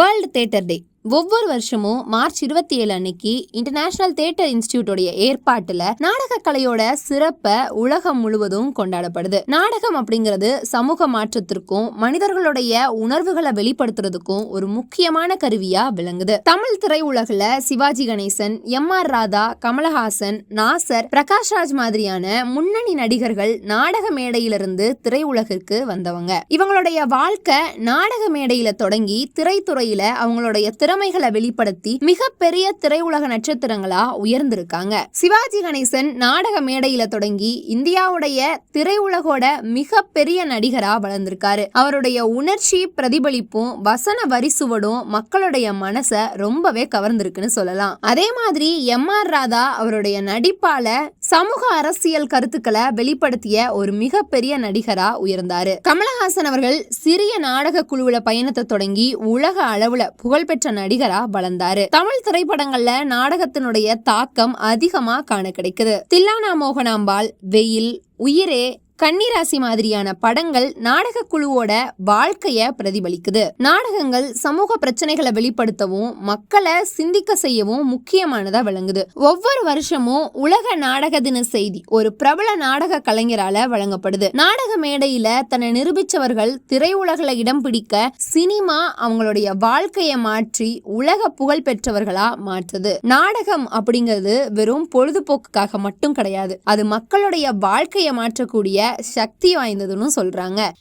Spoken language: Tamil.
World theatre day. ஒவ்வொரு வருஷமும் மார்ச் இருபத்தி ஏழு அன்னைக்கு இன்டர்நேஷனல் தியேட்டர் இன்ஸ்டிடியூட்டோடைய ஏற்பாட்டுல நாடக கலையோட சிறப்பை உலகம் முழுவதும் கொண்டாடப்படுது. நாடகம் அப்படிங்கிறது சமூக மாற்றத்திற்கும் மனிதர்களுடைய உணர்வுகளை வெளிப்படுத்துறதுக்கும் ஒரு முக்கியமான கருவியா விளங்குது. தமிழ் திரையுலகில் சிவாஜி கணேசன் எம் ஆர் ராதா கமலஹாசன் நாசர் பிரகாஷ் ராஜ் மாதிரியான முன்னணி நடிகர்கள் நாடக மேடையிலிருந்து திரையுலகிற்கு வந்தவங்க. இவங்களுடைய வாழ்க்கை நாடக மேடையில தொடங்கி திரைத்துறையில அவங்களுடைய திறமைகளை வெளிப்படுத்தி மிகப்பெரிய திரையுலக நட்சத்திரங்களா உயர்ந்திருக்காங்க. சிவாஜி கணேசன் நாடக மேடையில தொடங்கி இந்தியாவுடைய திரையுலகோட மிகப்பெரிய நடிகரா வளர்ந்திருக்காரு. அவருடைய உணர்ச்சி பிரதிபலிப்பும் வசன வரிசுவடும் மக்களுடைய மனச ரொம்பவே கவர்ந்திருக்குன்னு சொல்லலாம். அதே மாதிரி எம் ஆர் ராதா அவருடைய நடிப்பால சமூக அரசியல் கருத்துக்களை வெளிப்படுத்திய ஒரு மிகப்பெரிய நடிகரா உயர்ந்தாரு. கமலஹாசன் அவர்கள் சிறிய நாடக குழுவுல பயணத்தை தொடங்கி உலக அளவுல புகழ்பெற்ற நடிகரா வளர்ந்தாரு. தமிழ் திரைப்படங்கள்ல நாடகத்தினுடைய தாக்கம் அதிகமா காண கிடைக்குது. தில்லானா மோகனாம்பாள் வெயில் உயிரே கன்னிராசி மாதிரியான படங்கள் நாடக குழுவோட வாழ்க்கைய பிரதிபலிக்குது. நாடகங்கள் சமூக பிரச்சனைகளை வெளிப்படுத்தவும் மக்களை சிந்திக்க செய்யவும் முக்கியமானதா விளங்குது. ஒவ்வொரு வருஷமும் உலக நாடக தின செய்தி ஒரு பிரபல நாடக கலைஞரால வழங்கப்படுது. நாடக மேடையில தன்னை நிரூபிச்சவர்கள் திரையுலகில் இடம் பிடிக்க சினிமா அவங்களுடைய வாழ்க்கையை மாற்றி உலக புகழ் பெற்றவர்களா மாற்றுது. நாடகம் அப்படிங்கிறது வெறும் பொழுதுபோக்குக்காக மட்டும் கிடையாது. அது மக்களுடைய வாழ்க்கையை மாற்றக்கூடிய சக்தி வாய்ந்ததுன்னு சொல்றாங்க.